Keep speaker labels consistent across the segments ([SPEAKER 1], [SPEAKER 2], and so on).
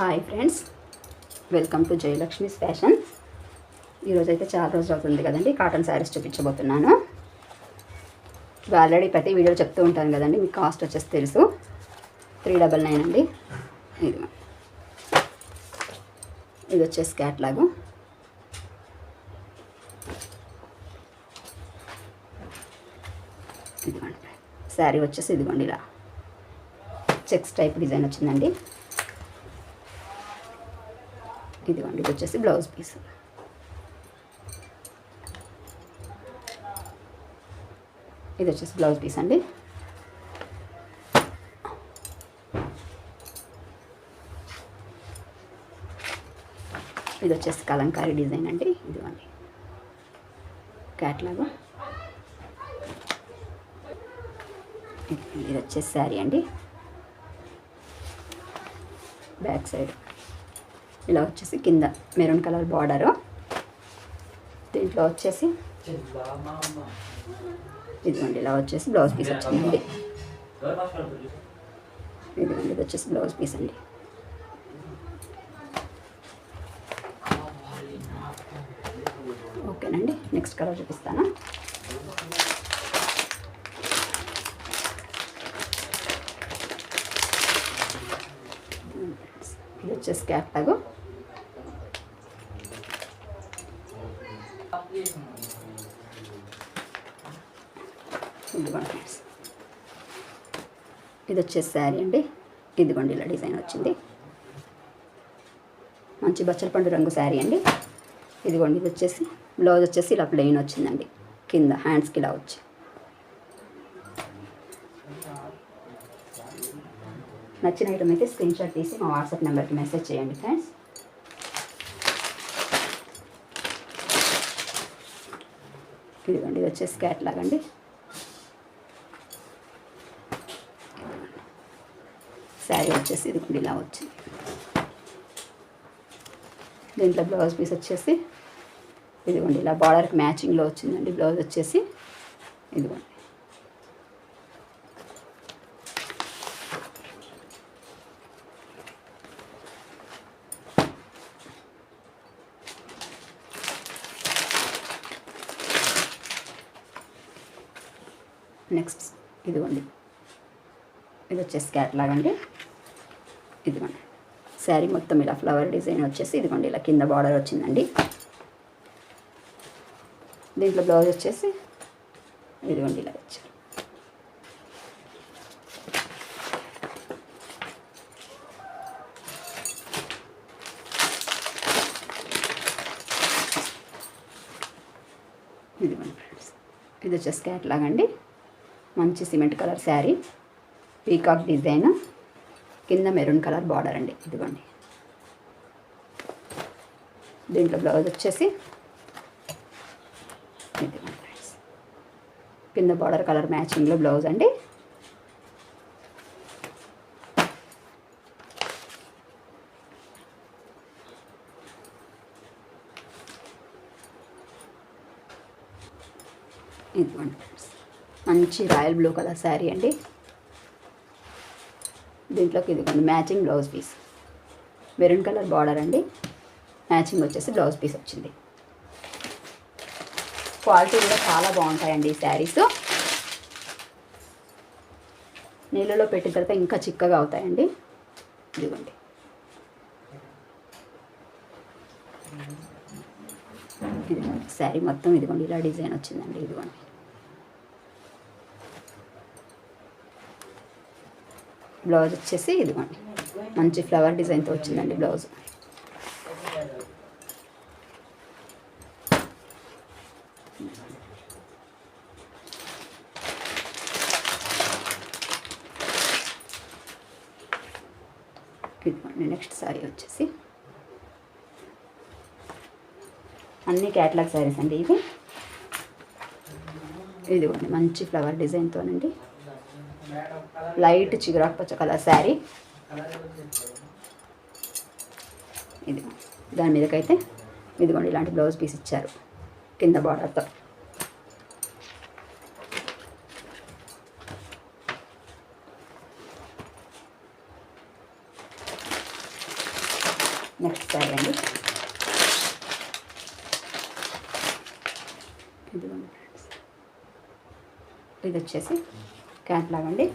[SPEAKER 1] Hi friends. Welcome to Jayalakshmi's fashion. ఈరోజు అయితే చాలా రోజులు అవుతుంది కదండి కాటన్ శారీస్ చూపించబోతున్నాను. ఆల్రెడీ ప్రతి వీడియో చెప్తూ ఉంటాను కదండి మీకు కాస్ట్ వచ్చేసి తెలుసు. త్రీ డబల్ నైన్ అండి. ఇది ఇది వచ్చేసి క్యాట్లాగు. ఇదిగోండి. శారీ వచ్చేసి ఇదిగోండి ఇలా. చెక్స్ టైప్ డిజైన్ వచ్చిందండి. ఇదిగోండి ఇది వచ్చేసి బ్లౌజ్ పీస్. ఇది వచ్చేసి బ్లౌజ్ పీస్ అండి. ఇది వచ్చేసి కలంకారీ డిజైన్ అండి. ఇదిగోండి క్యాట్లాగ్ ఇది వచ్చేసి శారీ అండి. Back side. ఇలా వచ్చేసి కింద మెరూన్ కలర్ బార్డరు. దీంట్లో వచ్చేసి ఇదిగోండి ఇలా వచ్చేసి బ్లౌజ్ పీస్ వచ్చిందండి. ఇదిగోండి ఇది వచ్చేసి బ్లౌజ్ పీస్ అండి. ఓకేనండి నెక్స్ట్ కలర్ చూపిస్తాను ఇది వచ్చేసి క్యాప్ ఇదిగోండి ఇది వచ్చేసి శారీ అండి. ఇదిగోండి ఇలా డిజైన్ వచ్చింది. మంచి బచ్చలపండు రంగు శారీ అండి. ఇదిగోండి ఇది వచ్చేసి బ్లౌజ్ వచ్చేసి ఇలా ప్లెయిన్ వచ్చిందండి. కింద హ్యాండ్స్కి ఇలా వచ్చి. నచ్చిన ఐటమ్ అయితే స్క్రీన్ షాట్ తీసి మా వాట్సాప్ నెంబర్కి మెసేజ్ చేయండి ఫ్రెండ్స్ ఇదిగోండి ఇది వచ్చేసి క్యాట్లాగ్ అండి శారీ వచ్చేసి ఇదిగోండి ఇలా వచ్చింది. దీంట్లో బ్లౌజ్ పీస్ వచ్చేసి ఇదిగోండి ఇలా బార్డర్కి మ్యాచింగ్లో వచ్చిందండి బ్లౌజ్ వచ్చేసి ఇదిగోండి. నెక్స్ట్ ఇదిగోండి. ఇది వచ్చేసి క్యాట్లాగ్ అండి ఇదిగోండి. శారీ మొత్తం ఇలా ఫ్లవర్ డిజైన్ వచ్చేసి ఇదిగోండి ఇలా కింద బార్డర్ వచ్చిందండి. దీంట్లో బ్లౌజ్ వచ్చేసి ఇదిగోండి ఇలా వచ్చారు ఇదిగోండి ఫ్రెండ్స్ ఇది వచ్చేసి క్యాట్లాగ్ అండి మంచి cement colour sari peacock design కింద మెరూన్ కలర్ బార్డర్ అండి. ఇదిగోండి. దీంట్లో బ్లౌజ్ వచ్చేసి ఇదిగోండి కింద బార్డర్ కలర్ మ్యాచింగ్లో బ్లౌజ్ అండి. ఇదిగోండి ఫ్రెండ్స్. మంచి రాయల్ బ్లూ కలర్ శారీ అండి. దీంట్లోకి ఇదిగోండి matching blouse piece. Maroon colour border అండి. మ్యాచింగ్ వచ్చేసి బ్లౌజ్ పీస్ వచ్చింది. క్వాలిటీ కూడా చాలా బాగుంటాయండి ఈ శారీస్. నీళ్ళలో పెట్టిన తర్వాత ఇంకా చిక్కగా అవుతాయండి. ఇదిగోండి. ఇదిగోండి శారీ మొత్తం ఇదిగోండి ఇలా డిజైన్ వచ్చిందండి ఇదిగోండి. బ్లౌజ్ వచ్చేసి ఇదిగోండి. మంచి ఫ్లవర్ డిజైన్తో వచ్చిందండి బ్లౌజ్. ఇదిగోండి నెక్స్ట్ సారీ వచ్చేసి. అన్ని క్యాట్లాగ్ శారీస్ అండి ఇవి. ఇదిగోండి మంచి ఫ్లవర్ డిజైన్తోనండి. లైట్ చిగురాకు పచ్చ కలర్ శారీ. ఇది. దాని మీదకైతే ఇదిగోండి ఇలాంటి బ్లౌజ్ పీస్ ఇచ్చారు కింద బార్డర్తో నెక్స్ట్ శారీ అండి. ఇది వచ్చేసి క్యాట్లాగ్ అండి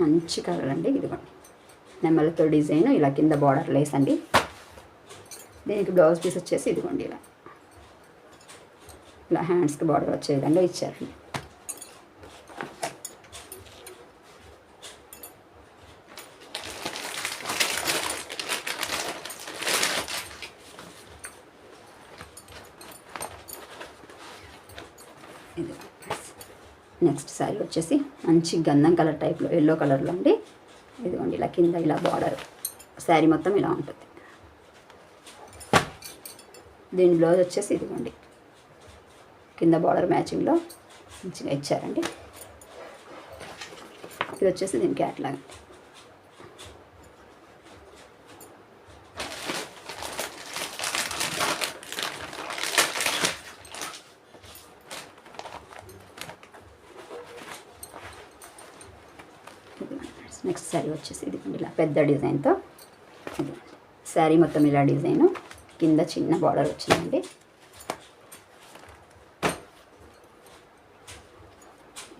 [SPEAKER 1] మంచి కలర్ అండి ఇదిగోండి నెమ్మలతో డిజైన్ ఇలా కింద బార్డర్ లేస్ అండి. దీనికి బ్లౌజ్ పీస్ వచ్చేసి ఇదిగోండి ఇలా. ఇలా హ్యాండ్స్కి బార్డర్ వచ్చే విధంగా ఇచ్చారండి. ఇది. నెక్స్ట్ శారీ వచ్చేసి మంచి గంధం కలర్ టైప్లో ఎల్లో కలర్లో అండి. ఇదిగోండి ఇలా కింద ఇలా బార్డర్ శారీ మొత్తం ఇలా ఉంటుంది. దీని బ్లౌజ్ వచ్చేసి ఇదిగోండి. కింద బార్డర్ మ్యాచింగ్లో మంచిగా ఇచ్చారండి. ఇది వచ్చేసి దీని క్యాట్లాగ్ నెక్స్ట్ శారీ వచ్చేసి ఇది ఇలా పెద్ద డిజైన్తో. ఇది శారీ మొత్తం ఇలా డిజైను. కింద చిన్న బార్డర్ వచ్చిందండి.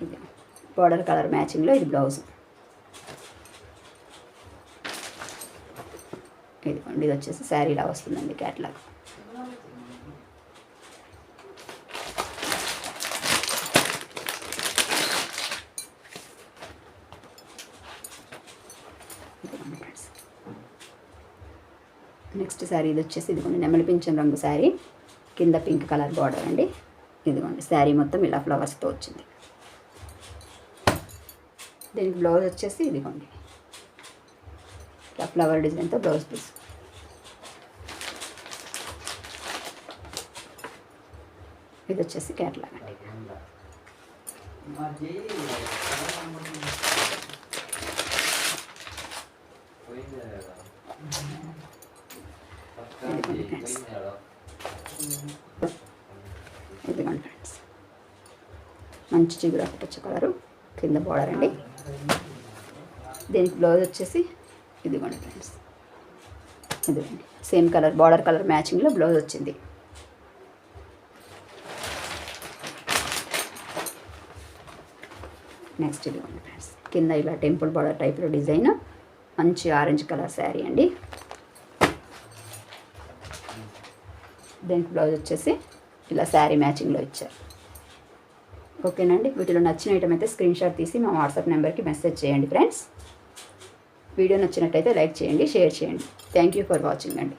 [SPEAKER 1] ఇది బార్డర్ కలర్ మ్యాచింగ్లో ఇది బ్లౌజ్. ఇదిగోండి ఇది వచ్చేసి శారీ ఇలా వస్తుందండి క్యాట్లాగ్. నెక్స్ట్ శారీ ఇది వచ్చేసి ఇదిగోండి నెమలి పింఛన్ రంగు శారీ. కింద పింక్ కలర్ బార్డర్ అండి. ఇదిగోండి శారీ మొత్తం ఇలా ఫ్లవర్స్తో వచ్చింది. దీనికి బ్లౌజ్ వచ్చేసి ఇదిగోండి. ఇలా ఫ్లవర్ డిజైన్తో బ్లౌజ్ పీస్ ఇది వచ్చేసి కేరళ అండి. ఇదిగోండి ఇదిగోండి ఫ్రెండ్స్ మంచి చిగురు పచ్చ కలరు. కింద బార్డర్ అండి. దీనికి బ్లౌజ్ వచ్చేసి ఇదిగోండి ఫ్రెండ్స్ ఇదిగోండి. సేమ్ కలర్ బార్డర్ కలర్ మ్యాచింగ్లో బ్లౌజ్ వచ్చింది. నెక్స్ట్ ఇదిగోండి ఫ్రెండ్స్ కింద ఇలా టెంపుల్ బార్డర్ టైప్లో డిజైన్ మంచి ఆరెంజ్ కలర్ శారీ అండి. దీనికి బ్లౌజ్ వచ్చేసి ఇలా శారీ మ్యాచింగ్లో ఇచ్చారు. ఓకేనండి? వీటిలో నచ్చిన ఐటమ్ అయితే స్క్రీన్ షాట్ తీసి మా వాట్సాప్ నెంబర్కి మెసేజ్ చేయండి ఫ్రెండ్స్ వీడియో నచ్చినట్టయితే లైక్ చేయండి షేర్ చేయండి. థ్యాంక్ యూ ఫర్ వాచింగ్ అండి.